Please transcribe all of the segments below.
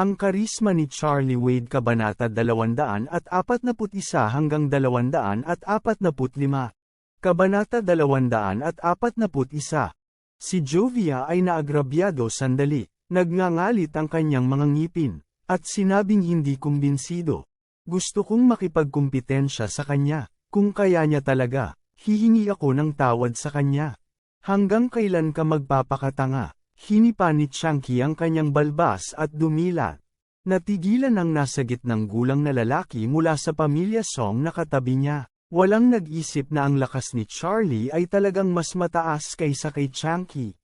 Ang karisma ni Charlie Wade Kabanata 241 hanggang 245. Kabanata 241. Si Jovia ay naagrabyado sandali, nagngangalit ang kanyang mga ngipin, at sinabing hindi kumbinsido. Gusto kong makipagkumpetensya sa kanya, kung kaya niya talaga, hihingi ako ng tawad sa kanya. Hanggang kailan ka magpapakatanga? Hinipa ni Chunky ang kanyang balbas at dumila. Natigilan ang nasa gitnang gulang na lalaki mula sa pamilya Song na katabi niya. Walang nag-isip na ang lakas ni Charlie ay talagang mas mataas kaysa kay Chunky.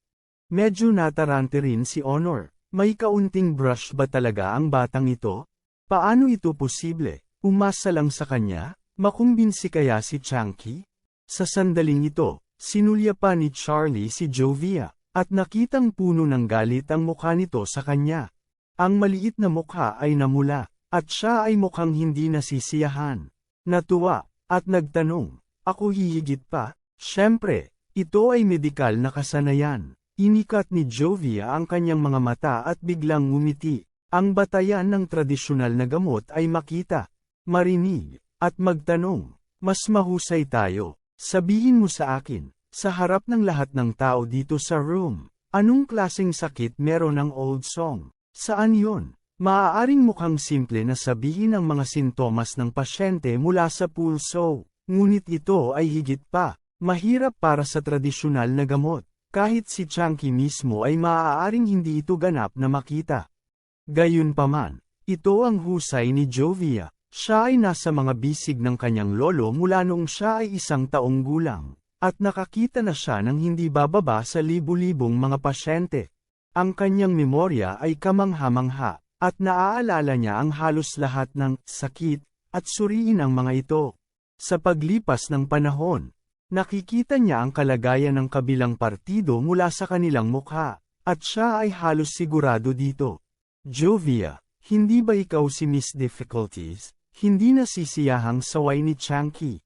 Medyo natarante rin si Honor. May kaunting brush ba talaga ang batang ito? Paano ito posible? Umasa lang sa kanya? Makumbinsi kaya si Chunky? Sa sandaling ito, sinulya pa ni Charlie si Jovia. At nakitang puno ng galit ang mukha nito sa kanya. Ang maliit na mukha ay namula, at siya ay mukhang hindi nasisiyahan. Natuwa, at nagtanong, ako hihigit pa? Siyempre, ito ay medikal na kasanayan. Inikat ni Jovia ang kanyang mga mata at biglang ngumiti. Ang batayan ng tradisyonal na gamot ay makita, marinig, at magtanong, mas mahusay tayo. Sabihin mo sa akin, sa harap ng lahat ng tao dito sa room, anong klaseng sakit meron ng old song? Saan yon? Maaaring mukhang simple na sabihin ang mga sintomas ng pasyente mula sa pulso, ngunit ito ay higit pa, mahirap para sa tradisyonal na gamot. Kahit si Chunky mismo ay maaaring hindi ito ganap na makita. Gayunpaman, ito ang husay ni Jovia. Siya ay nasa mga bisig ng kanyang lolo mula noong siya ay isang taong gulang. At nakakita na siya ng hindi bababa sa libu-libong mga pasyente. Ang kanyang memorya ay kamangha-mangha, at naaalala niya ang halos lahat ng sakit at suriin ang mga ito. Sa paglipas ng panahon, nakikita niya ang kalagayan ng kabilang partido mula sa kanilang mukha, at siya ay halos sigurado dito. Jovia, hindi ba ikaw si Miss Difficulties? Hindi nasisiyahang saway ni Chunky.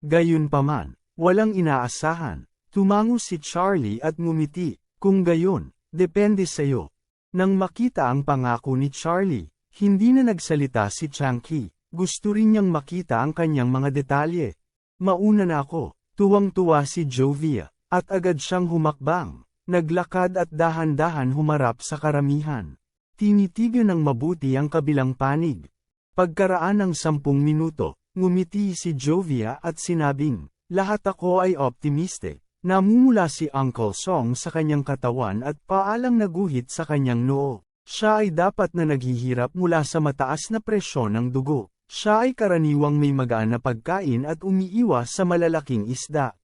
Gayunpaman, Walang inaasahan. Tumango si Charlie at ngumiti, kung gayon, depende sa'yo. Nang makita ang pangako ni Charlie, hindi na nagsalita si Chunky. Gusto rin niyang makita ang kanyang mga detalye. Mauna na ako, tuwang-tuwa si Jovia, at agad siyang humakbang. Naglakad at dahan-dahan humarap sa karamihan. Tinitigan ng mabuti ang kabilang panig. Pagkaraan ng sampung minuto, ngumiti si Jovia at sinabing, lahat ako ay optimistic. Namumula si Uncle Song sa kanyang katawan at paalang naguhit sa kanyang noo. Siya ay dapat na naghihirap mula sa mataas na presyon ng dugo. Siya ay karaniwang may magaan na pagkain at umiiwas sa malalaking isda.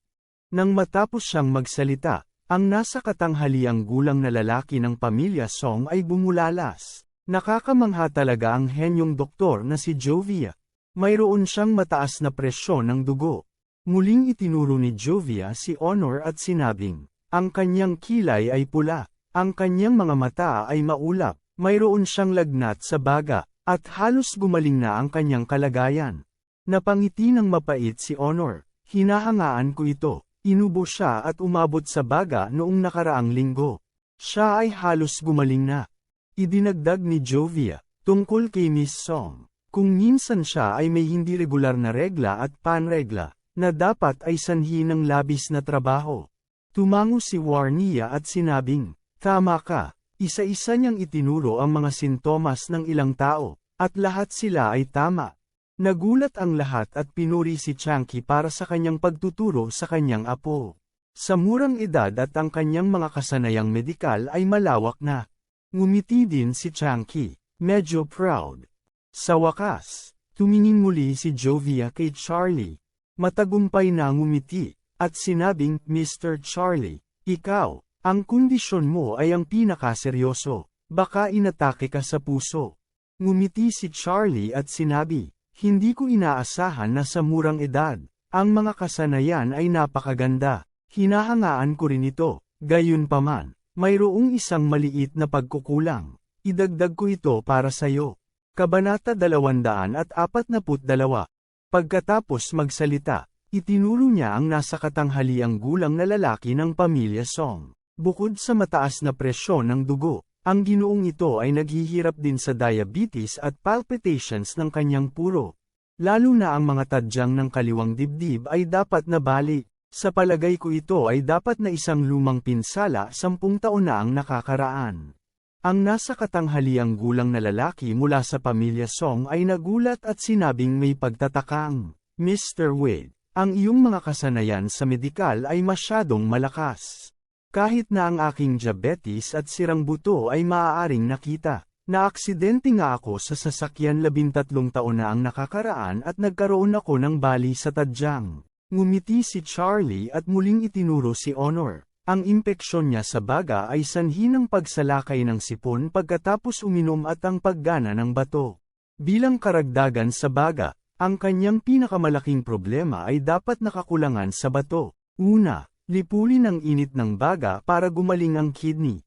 Nang matapos siyang magsalita, ang nasa katanghaliang gulang na lalaki ng pamilya Song ay bumulalas. Nakakamangha talaga ang henyong doktor na si Jovia. Mayroon siyang mataas na presyon ng dugo. Muling itinuro ni Jovia si Honor at sinabing, ang kanyang kilay ay pula, ang kanyang mga mata ay maulap, mayroon siyang lagnat sa baga, at halos gumaling na ang kanyang kalagayan. Napangiti ng mapait si Honor, hinahangaan ko ito, inubo siya at umabot sa baga noong nakaraang linggo. Siya ay halos gumaling na. Idinagdag ni Jovia, tungkol kay Miss Song, kung minsan siya ay may hindi regular na regla at panregla, na dapat ay sanhi ng labis na trabaho. Tumango si Warnia at sinabing, Tama ka, isa-isa niyang itinuro ang mga sintomas ng ilang tao, at lahat sila ay tama. Nagulat ang lahat at pinuri si Chunky para sa kanyang pagtuturo sa kanyang apo. Sa murang edad at ang kanyang mga kasanayang medikal ay malawak na. Ngumiti din si Chunky, medyo proud. Sa wakas, tumingin muli si Jovia kay Charlie, Matagumpay na ngumiti, at sinabing, Mr. Charlie, ikaw, ang kondisyon mo ay ang pinakaseryoso. Baka inatake ka sa puso. Ngumiti si Charlie at sinabi, Hindi ko inaasahan na sa murang edad, ang mga kasanayan ay napakaganda. Hinahangaan ko rin ito, gayunpaman, mayroong isang maliit na pagkukulang. Idagdag ko ito para sayo. Kabanata 242 Pagkatapos magsalita, itinuro niya ang nasa katanghaliang gulang na lalaki ng pamilya Song. Bukod sa mataas na presyon ng dugo, ang ginoong ito ay naghihirap din sa diabetes at palpitations ng kanyang puro. Lalo na ang mga tadyang ng kaliwang dibdib ay dapat na bali. Sa palagay ko ito ay dapat na isang lumang pinsala sampung taon na ang nakakaraan. Ang nasa katanghaliang gulang na lalaki mula sa pamilya Song ay nagulat at sinabing may pagtatakang, Mr. Wade, ang iyong mga kasanayan sa medikal ay masyadong malakas. Kahit na ang aking diabetes at sirang buto ay maaaring nakita. Naaksidente nga ako sa sasakyan labintatlong taon na ang nakakaraan at nagkaroon ako ng bali sa tadyang. Ngumiti si Charlie at muling itinuro si Honor. Ang impeksyon niya sa baga ay sanhi ng pagsalakay ng sipon pagkatapos uminom at ang paggana ng bato. Bilang karagdagan sa baga, ang kanyang pinakamalaking problema ay dapat nakakulangan sa bato. Una, lipulin ang init ng baga para gumaling ang kidney.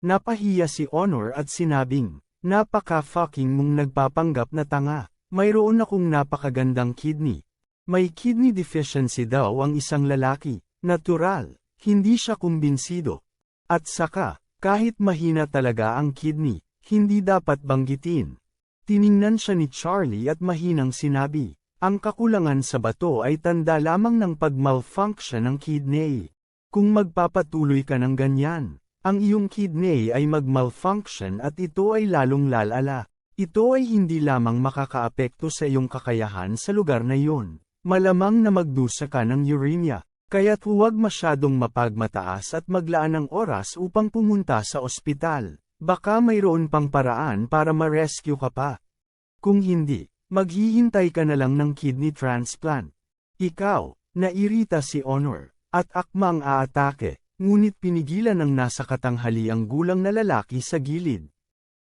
Napahiya si Honor at sinabing, napaka-fucking mong nagpapanggap na tanga, mayroon akong napakagandang kidney. May kidney deficiency daw ang isang lalaki, natural, hindi siya kumbinsido. At saka, kahit mahina talaga ang kidney, hindi dapat banggitin. Tiningnan siya ni Charlie at mahinang sinabi, ang kakulangan sa bato ay tanda lamang ng pag-malfunction ng kidney. Kung magpapatuloy ka ng ganyan, ang iyong kidney ay mag-malfunction at ito ay lalong lalala. Ito ay hindi lamang makakaapekto sa iyong kakayahan sa lugar na iyon. Malamang na magdusa ka ng uremia, kaya't huwag masyadong mapagmataas at maglaan ng oras upang pumunta sa ospital. Baka mayroon pang paraan para ma-rescue ka pa. Kung hindi, maghihintay ka na lang ng kidney transplant. Ikaw, nairita si Honor, at akmang aatake, ngunit pinigilan ng nasa katanghali ang gulang na lalaki sa gilid.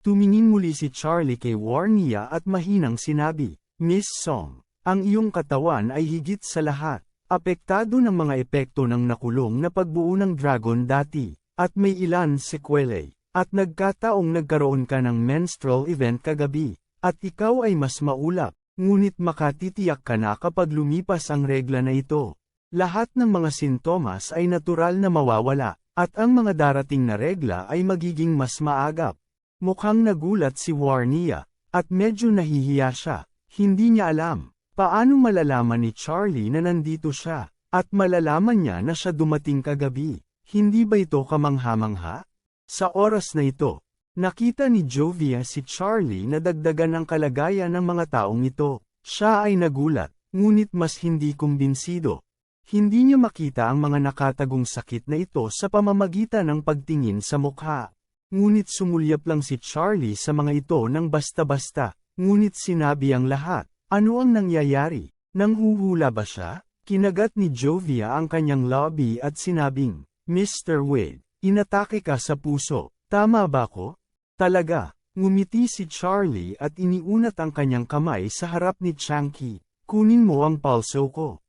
Tumingin muli si Charlie kay Warnia at mahinang sinabi, Miss Song, ang iyong katawan ay higit sa lahat, apektado ng mga epekto ng nakulong na pagbuo ng dragon dati, at may ilan sequelae, at nagkataong nagkaroon ka ng menstrual event kagabi, at ikaw ay mas maulap, ngunit makatitiyak ka na kapag lumipas ang regla na ito. Lahat ng mga sintomas ay natural na mawawala, at ang mga darating na regla ay magiging mas maagap. Mukhang nagulat si Warnia, at medyo nahihiya siya, hindi niya alam. Paano malalaman ni Charlie na nandito siya, at malalaman niya na siya dumating kagabi? Hindi ba ito kamangha-mangha? Sa oras na ito, nakita ni Jovia si Charlie na dagdagan ang kalagayan ng mga taong ito. Siya ay nagulat, ngunit mas hindi kumbinsido. Hindi niya makita ang mga nakatagong sakit na ito sa pamamagitan ng pagtingin sa mukha. Ngunit sumulyap lang si Charlie sa mga ito ng basta-basta, ngunit sinabi ang lahat. Ano ang nangyayari? Nanghuhula ba siya? Kinagat ni Jovia ang kanyang lobby at sinabing, Mr. Wade, inatake ka sa puso, tama ba ko? Talaga, ngumiti si Charlie at iniunat ang kanyang kamay sa harap ni Chanky, kunin mo ang palso ko.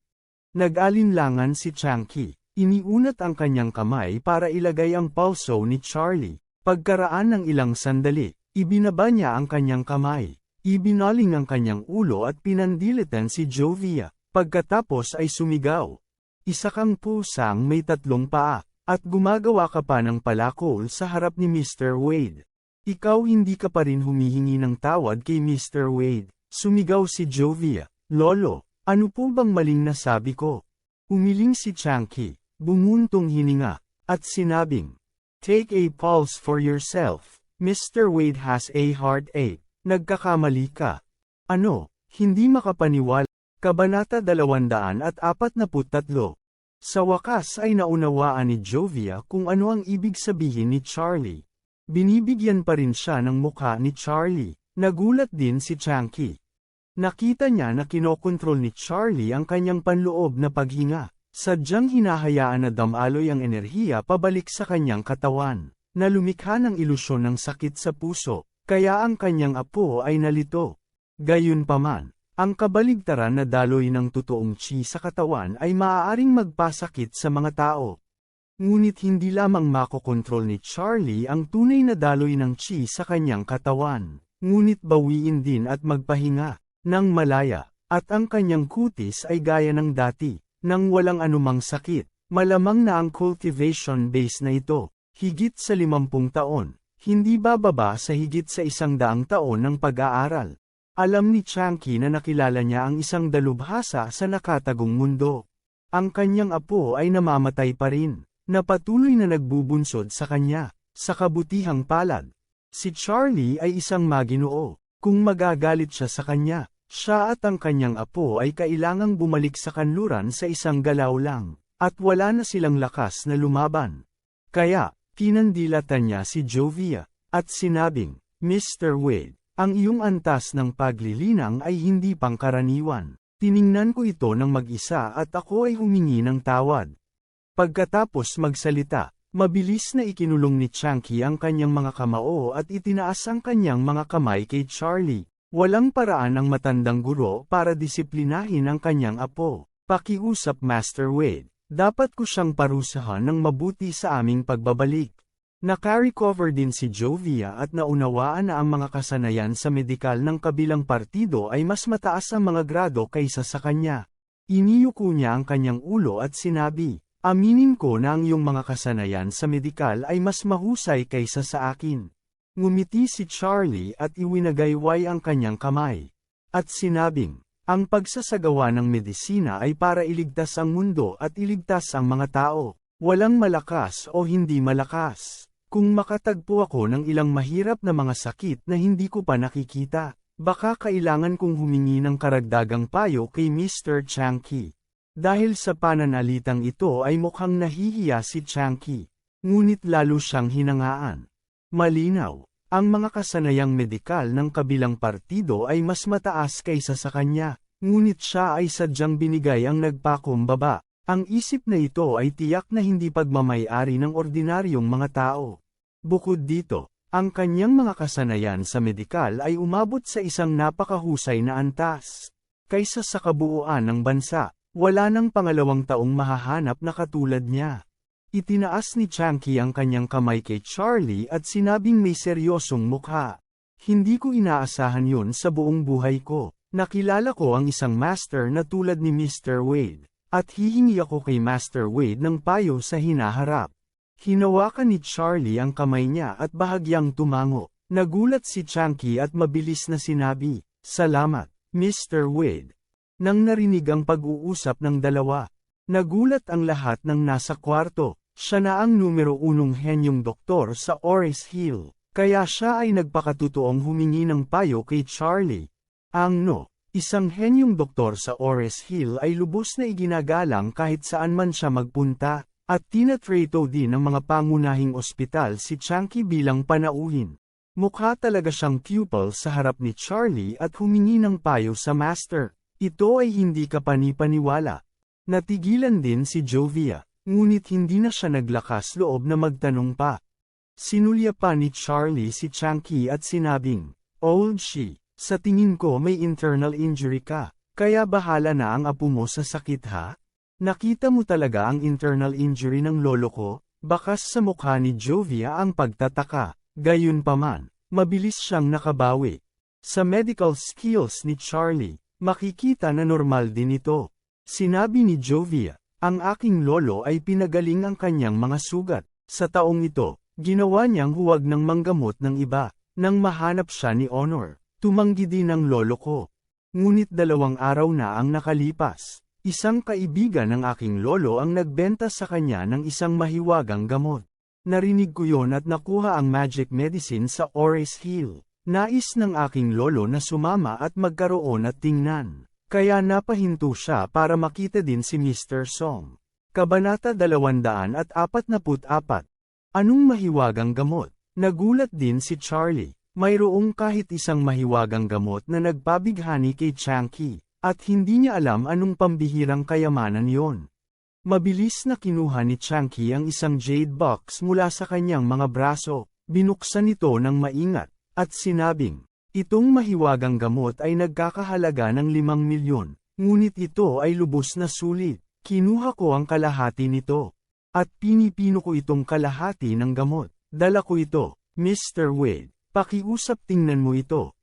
Nag-alinlangan si Chanky, iniunat ang kanyang kamay para ilagay ang palso ni Charlie. Pagkaraan ng ilang sandali, ibinaba niya ang kanyang kamay. Ibinaling ang kanyang ulo at pinandilitan si Jovia, pagkatapos ay sumigaw. Isa kang pusang may tatlong paa, at gumagawa ka pa ng palakol sa harap ni Mr. Wade. Ikaw hindi ka pa rin humihingi ng tawad kay Mr. Wade, sumigaw si Jovia. Lolo, ano po bang maling nasabi ko? Umiling si Chanky, bumuntong hininga, at sinabing, Take a pulse for yourself, Mr. Wade has a heartache. Nagkakamali ka. Ano, hindi makapaniwala. Kabanata 243 Sa wakas ay naunawaan ni Jovia kung ano ang ibig sabihin ni Charlie. Binibigyan pa rin siya ng mukha ni Charlie. Nagulat din si Chanky. Nakita niya na kinokontrol ni Charlie ang kanyang panloob na paghinga. Sadyang hinahayaan na damaloy ang enerhiya pabalik sa kanyang katawan. na lumikha ng ilusyon ng sakit sa puso, kaya ang kanyang apo ay nalito. Gayunpaman, ang kabaligtaran na daloy ng totoong chi sa katawan ay maaaring magpasakit sa mga tao. Ngunit hindi lamang makokontrol ni Charlie ang tunay na daloy ng chi sa kanyang katawan, ngunit bawiin din at magpahinga, ng malaya, at ang kanyang kutis ay gaya ng dati, nang walang anumang sakit. Malamang na ang cultivation base na ito, higit sa 50 taon, hindi bababa sa higit sa isang daang taon ng pag-aaral. Alam ni Chanky na nakilala niya ang isang dalubhasa sa nakatagong mundo. Ang kanyang apo ay namamatay pa rin, na patuloy na nagbubunsod sa kanya, sa kabutihang palad. Si Charlie ay isang maginoo, kung magagalit siya sa kanya, siya at ang kanyang apo ay kailangang bumalik sa kanluran sa isang galaw lang. At wala na silang lakas na lumaban. Kaya, kinandilatan niya si Jovia, at sinabing, Mr. Wade, ang iyong antas ng paglilinang ay hindi pangkaraniwan. Tiningnan ko ito ng mag-isa at ako ay humingi ng tawad. Pagkatapos magsalita, mabilis na ikinulong ni Chunky ang kanyang mga kamao at itinaas ang kanyang mga kamay kay Charlie. Walang paraan ang matandang guro para disiplinahin ang kanyang apo. Pakiusap Master Wade. Dapat ko siyang parusahan ng mabuti sa aming pagbabalik. Naka-recover din si Jovia at naunawaan na ang mga kasanayan sa medikal ng kabilang partido ay mas mataas ang mga grado kaysa sa kanya. Iniyuko niya ang kanyang ulo at sinabi, Aminin ko na ang iyong mga kasanayan sa medikal ay mas mahusay kaysa sa akin. Ngumiti si Charlie at iwinagayway ang kanyang kamay. At sinabing, ang pagsasagawa ng medisina ay para iligtas ang mundo at iligtas ang mga tao. Walang malakas o hindi malakas. Kung makatagpo ako ng ilang mahirap na mga sakit na hindi ko pa nakikita, baka kailangan kong humingi ng karagdagang payo kay Mr. Chanky. Dahil sa pananalitang ito ay mukhang nahihiya si Chanky. Ngunit lalo siyang hinangaan. Malinaw, ang mga kasanayang medikal ng kabilang partido ay mas mataas kaysa sa kanya, ngunit siya ay sadyang binigay ang nagpakumbaba. Ang isip na ito ay tiyak na hindi pagmamayari ng ordinaryong mga tao. Bukod dito, ang kanyang mga kasanayan sa medikal ay umabot sa isang napakahusay na antas. Kaysa sa kabuuan ng bansa, wala nang pangalawang taong mahahanap na katulad niya. Itinaas ni Chanky ang kanyang kamay kay Charlie at sinabing may seryosong mukha. Hindi ko inaasahan yun sa buong buhay ko. Nakilala ko ang isang master na tulad ni Mr. Wade, at hihingi ako kay Master Wade ng payo sa hinaharap. Hinawakan ni Charlie ang kamay niya at bahagyang tumango. Nagulat si Chanky at mabilis na sinabi, Salamat, Mr. Wade. Nang narinig ang pag-uusap ng dalawa, Nagulat ang lahat ng nasa kwarto, siya na ang numero unong henyong doktor sa Oris Hill, kaya siya ay nagpakatutoong humingi ng payo kay Charlie. Ang no, isang henyong doktor sa Oris Hill ay lubos na iginagalang kahit saan man siya magpunta, at tinatrato din ng mga pangunahing ospital si Chunky bilang panauhin. Mukha talaga siyang pupil sa harap ni Charlie at humingi ng payo sa master. Ito ay hindi kapanipaniwala. Natigilan din si Jovia, ngunit hindi na siya naglakas loob na magtanong pa. Sinulya pa ni Charlie si Chunky at sinabing, Old she, sa tingin ko may internal injury ka, kaya bahala na ang apo mo sa sakit ha? Nakita mo talaga ang internal injury ng lolo ko, bakas sa mukha ni Jovia ang pagtataka, gayon paman, mabilis siyang nakabawi. Sa medical skills ni Charlie, makikita na normal din ito. Sinabi ni Jovia, ang aking lolo ay pinagaling ang kanyang mga sugat. Sa taong ito, ginawa niyang huwag ng manggamot ng iba. Nang mahanap siya ni Honor, tumanggi din ang lolo ko. Ngunit dalawang araw na ang nakalipas. Isang kaibigan ng aking lolo ang nagbenta sa kanya ng isang mahiwagang gamot. Narinig ko yon at nakuha ang magic medicine sa Oris Hill. Nais ng aking lolo na sumama at magkaroon at tingnan. Kaya napahinto siya para makita din si Mr. Song. Kabanata 244 Anong mahiwagang gamot? Nagulat din si Charlie. Mayroong kahit isang mahiwagang gamot na nagpabighani kay Chanky, at hindi niya alam anong pambihirang kayamanan yon. Mabilis na kinuha ni Chunky ang isang jade box mula sa kanyang mga braso, binuksan ito ng maingat, at sinabing, Itong mahiwagang gamot ay nagkakahalaga ng limang milyon, ngunit ito ay lubos na sulit. Kinuha ko ang kalahati nito. At pinipino ko itong kalahati ng gamot. Dala ko ito, Mr. Wade, pakiusap tingnan mo ito.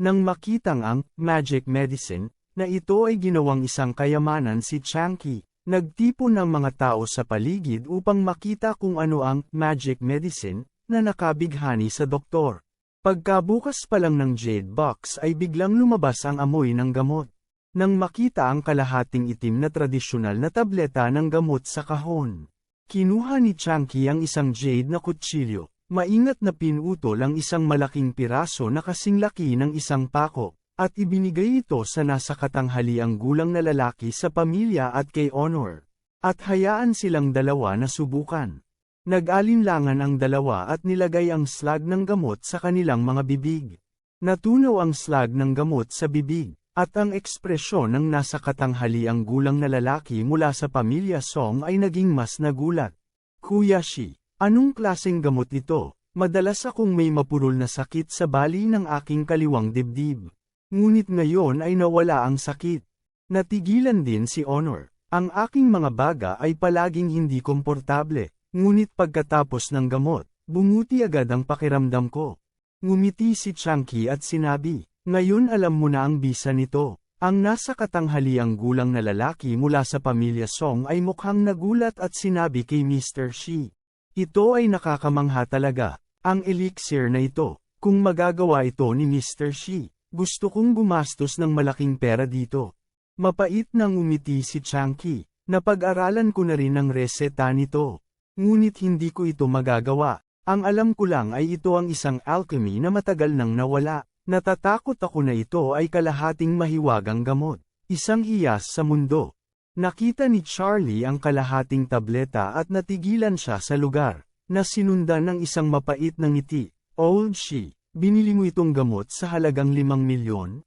Nang makitang ang magic medicine, na ito ay ginawang isang kayamanan si Chunky, nagtipon ng mga tao sa paligid upang makita kung ano ang magic medicine na nakabighani sa doktor. Pagkabukas pa lang ng jade box ay biglang lumabas ang amoy ng gamot. Nang makita ang kalahating itim na tradisyonal na tableta ng gamot sa kahon. Kinuha ni Chunky ang isang jade na kutsilyo, maingat na pinutol ang isang malaking piraso na kasing laki ng isang pako, at ibinigay ito sa nasa katanghaliang gulang na lalaki sa pamilya at kay Honor. At hayaan silang dalawa na subukan. Nag-alinlangan ang dalawa at nilagay ang slag ng gamot sa kanilang mga bibig. Natunaw ang slag ng gamot sa bibig, at ang ekspresyon ng nasa katanghaliang gulang na lalaki mula sa pamilya Song ay naging mas nagulat. Kuya Shi, anong klaseng gamot ito? Madalas akong may mapurol na sakit sa bali ng aking kaliwang dibdib. Ngunit ngayon ay nawala ang sakit. Natigilan din si Honor. Ang aking mga baga ay palaging hindi komportable. Ngunit pagkatapos ng gamot, bumuti agad ang pakiramdam ko. Ngumiti si Chunky at sinabi, ngayon alam mo na ang bisa nito. Ang nasa katanghaliang gulang na lalaki mula sa pamilya Song ay mukhang nagulat at sinabi kay Mr. Shi. Ito ay nakakamangha talaga, ang elixir na ito, kung magagawa ito ni Mr. Shi, gusto kong gumastos ng malaking pera dito. Mapait nang umiti si Chunky, napag-aralan ko na rin ang reseta nito. Ngunit hindi ko ito magagawa. Ang alam ko lang ay ito ang isang alchemy na matagal nang nawala. Natatakot ako na ito ay kalahating mahiwagang gamot. Isang hiyas sa mundo. Nakita ni Charlie ang kalahating tableta at natigilan siya sa lugar, na sinundan ng isang mapait na ngiti. Old she, binili mo itong gamot sa halagang limang milyon?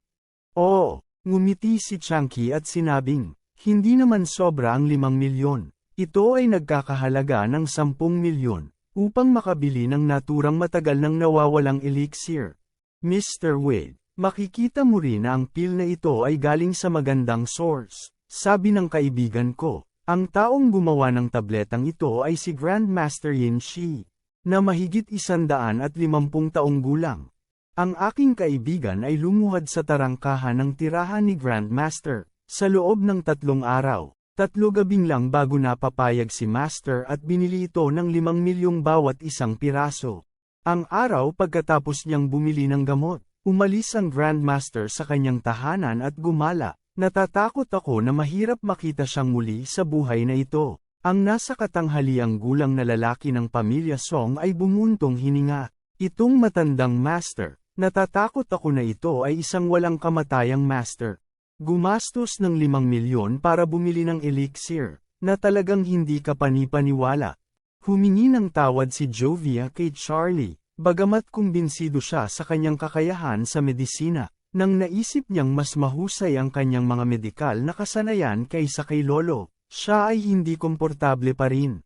Oo, ngumiti si Chunky at sinabing, hindi naman sobra ang limang milyon. Ito ay nagkakahalaga ng 10 milyon, upang makabili ng naturang matagal ng nawawalang elixir. Mr. Wade, makikita mo rin na ang pill na ito ay galing sa magandang source. Sabi ng kaibigan ko, ang taong gumawa ng tabletang ito ay si Grandmaster Yin Shi, na mahigit isandaan at limampung taong gulang. Ang aking kaibigan ay lumuhad sa tarangkahan ng tirahan ni Grandmaster, sa loob ng tatlong araw. Tatlo gabing lang bago napapayag si Master at binili ito ng limang milyong bawat isang piraso. Ang araw pagkatapos niyang bumili ng gamot, umalis ang Grandmaster sa kanyang tahanan at gumala. Natatakot ako na mahirap makita siyang muli sa buhay na ito. Ang nasa katanghaliang gulang na lalaki ng pamilya Song ay bumuntong hininga. Itong matandang master, natatakot ako na ito ay isang walang kamatayang master. Gumastos ng 5 milyon para bumili ng elixir, na talagang hindi ka panipaniwala. Humingi ng tawad si Jovia kay Charlie, bagamat kumbinsido siya sa kanyang kakayahan sa medisina, nang naisip niyang mas mahusay ang kanyang mga medikal na kasanayan kaysa kay Lolo, siya ay hindi komportable pa rin.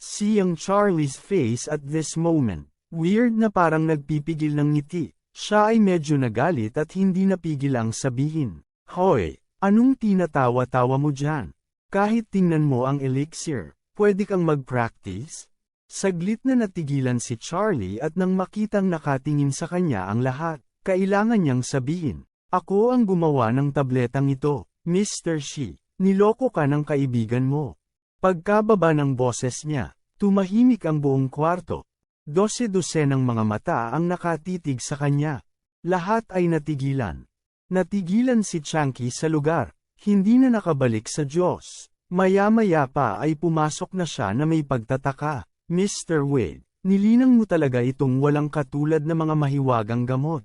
Siyang Charlie's face at this moment, weird na parang nagpipigil ng ngiti, siya ay medyo nagalit at hindi napigil ang sabihin. Hoy, anong tinatawa-tawa mo dyan? Kahit tingnan mo ang elixir, pwede kang mag-practice? Saglit na natigilan si Charlie at nang makitang nakatingin sa kanya ang lahat, kailangan niyang sabihin, Ako ang gumawa ng tabletang ito, Mr. Shi, niloko ka ng kaibigan mo. Pagkababa ng boses niya, tumahimik ang buong kwarto. Dose-dose ng mga mata ang nakatitig sa kanya. Lahat ay natigilan. Natigilan si Chunky sa lugar, hindi na nakabalik sa Diyos. Maya-maya pa ay pumasok na siya na may pagtataka. Mr. Wade, nilinang mo talaga itong walang katulad na mga mahiwagang gamot.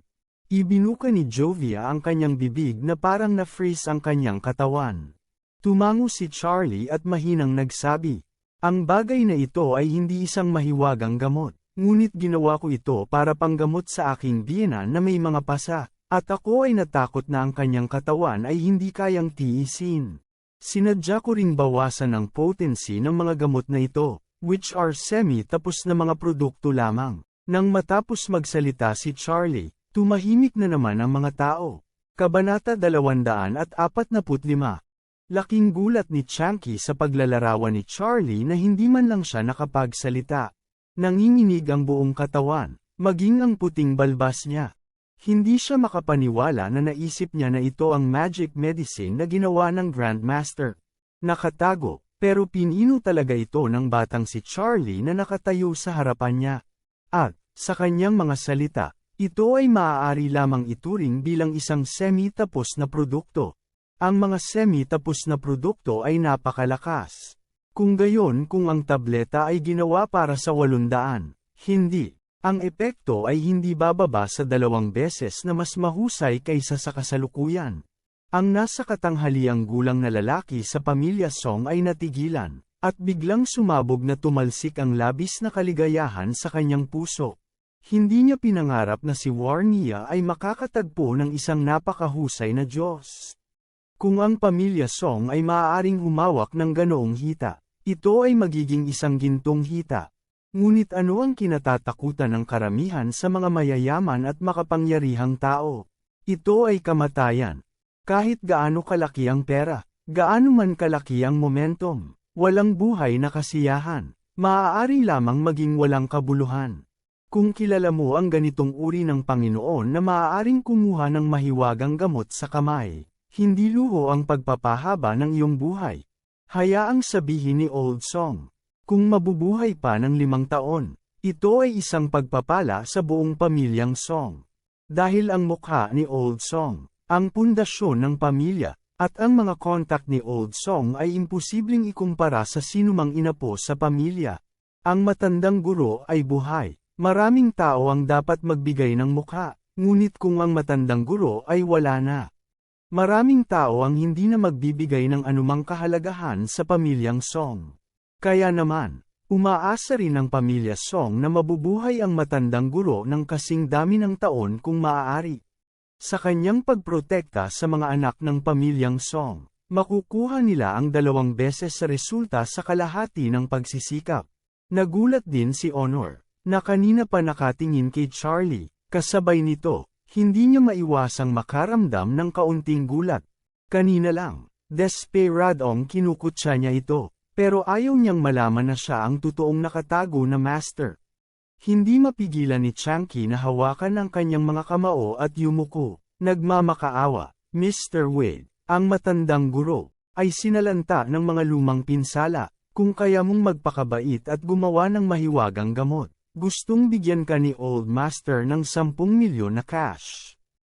Ibinuka ni Jovia ang kanyang bibig na parang na-freeze ang kanyang katawan. Tumango si Charlie at mahinang nagsabi, Ang bagay na ito ay hindi isang mahiwagang gamot, ngunit ginawa ko ito para panggamot sa aking biyena na may mga pasa. At ako ay natakot na ang kanyang katawan ay hindi kayang tiisin. Sinadya ko ring bawasan ang potency ng mga gamot na ito, which are semi-tapos na mga produkto lamang. Nang matapos magsalita si Charlie, tumahimik na naman ang mga tao. Kabanata 245 Laking gulat ni Chunky sa paglalarawan ni Charlie na hindi man lang siya nakapagsalita. Nanginginig ang buong katawan, maging ang puting balbas niya. Hindi siya makapaniwala na naisip niya na ito ang magic medicine na ginawa ng Grandmaster. Nakatago, pero pinino talaga ito ng batang si Charlie na nakatayo sa harapan niya. At, sa kanyang mga salita, ito ay maaari lamang ituring bilang isang semi-tapos na produkto. Ang mga semi-tapos na produkto ay napakalakas. Kung gayon kung ang tableta ay ginawa para sa 800, hindi. Ang epekto ay hindi bababa sa dalawang beses na mas mahusay kaysa sa kasalukuyan. Ang nasa katanghaliang gulang na lalaki sa pamilya Song ay natigilan, at biglang sumabog na tumalsik ang labis na kaligayahan sa kanyang puso. Hindi niya pinangarap na si Warnia ay makakatagpo ng isang napakahusay na Diyos. Kung ang pamilya Song ay maaaring humawak ng ganoong hita, ito ay magiging isang gintong hita. Ngunit ano ang kinatatakutan ng karamihan sa mga mayayaman at makapangyarihang tao? Ito ay kamatayan. Kahit gaano kalaki ang pera, gaano man kalaki ang momentum, walang buhay na kasiyahan, maaari lamang maging walang kabuluhan. Kung kilala mo ang ganitong uri ng Panginoon na maaaring kumuha ng mahiwagang gamot sa kamay, hindi luho ang pagpapahaba ng iyong buhay. Hayaang sabihin ni Old Song. Kung mabubuhay pa ng limang taon, ito ay isang pagpapala sa buong pamilyang Song. Dahil ang mukha ni Old Song, ang pundasyon ng pamilya, at ang mga kontak ni Old Song ay imposibleng ikumpara sa sinumang inapo sa pamilya. Ang matandang guro ay buhay. Maraming tao ang dapat magbigay ng mukha, ngunit kung ang matandang guro ay wala na. Maraming tao ang hindi na magbibigay ng anumang kahalagahan sa pamilyang Song. Kaya naman, umaasa rin ang pamilya Song na mabubuhay ang matandang guro ng kasing dami ng taon kung maaari. Sa kanyang pagprotekta sa mga anak ng pamilyang Song, makukuha nila ang dalawang beses sa resulta sa kalahati ng pagsisikap. Nagulat din si Honor, na kanina pa nakatingin kay Charlie, kasabay nito, hindi niya maiwasang makaramdam ng kaunting gulat. Kanina lang, desperadong kinukutsa niya ito. Pero ayaw niyang malaman na siya ang totoong nakatago na master. Hindi mapigilan ni Chunky na hawakan ang kanyang mga kamao at yumuko. Nagmamakaawa, Mr. Wade, ang matandang guro, ay sinalanta ng mga lumang pinsala, kung kaya mong magpakabait at gumawa ng mahiwagang gamot. Gustong bigyan ka ni Old Master ng 10 milyon na cash.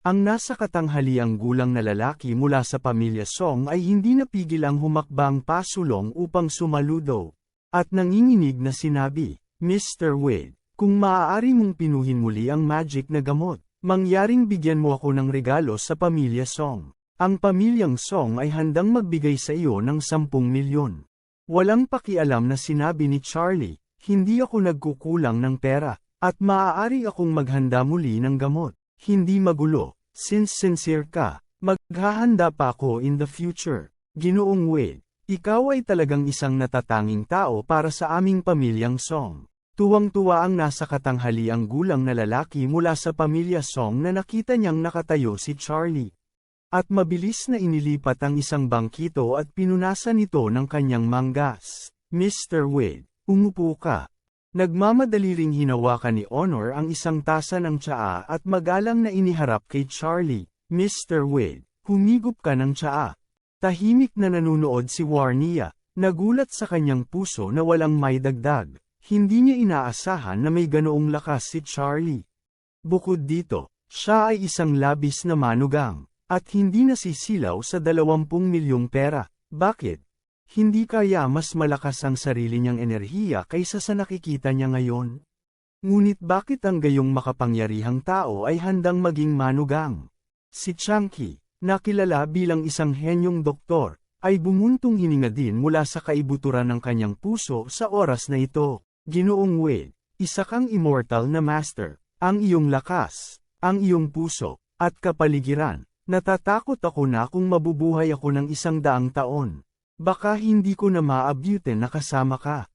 Ang nasa katanghaliang gulang na lalaki mula sa pamilya Song ay hindi napigil ang humakbang pasulong upang sumaludo. At nanginginig na sinabi, Mr. Wade, kung maaari mong pinuhin muli ang magic na gamot, mangyaring bigyan mo ako ng regalo sa pamilya Song. Ang pamilyang Song ay handang magbigay sa iyo ng 10 milyon. Walang pakialam na sinabi ni Charlie, hindi ako nagkukulang ng pera, at maaari akong maghanda muli ng gamot. Hindi magulo, Since sincere ka, maghahanda pa ako in the future. Ginoong Wade, ikaw ay talagang isang natatanging tao para sa aming pamilyang Song. Tuwang-tuwa ang nasa katanghaliang gulang na lalaki mula sa pamilya Song na nakita niyang nakatayo si Charlie. At mabilis na inilipat ang isang bangkito at pinunasan ito ng kanyang manggas. Mr. Wade, umupo ka. Nagmamadali ring hinawakan ni Honor ang isang tasa ng tsaa at magalang na iniharap kay Charlie. Mr. Wade, humigop ka ng tsaa. Tahimik na nanunood si Warnia, nagulat sa kanyang puso na walang may dagdag. Hindi niya inaasahan na may ganoong lakas si Charlie. Bukod dito, siya ay isang labis na manugang, at hindi nasisilaw sa 20 milyong pera. Bakit? Hindi kaya mas malakas ang sarili niyang enerhiya kaysa sa nakikita niya ngayon? Ngunit bakit ang gayong makapangyarihang tao ay handang maging manugang? Si Chunky, nakilala bilang isang henyong doktor, ay bumuntong hininga din mula sa kaibuturan ng kanyang puso sa oras na ito. Ginoong Wade, isa kang immortal na master, ang iyong lakas, ang iyong puso, at kapaligiran, Natatakot ako na kung mabubuhay ako ng isang daang taon. Baka hindi ko na maabutin na kasama ka.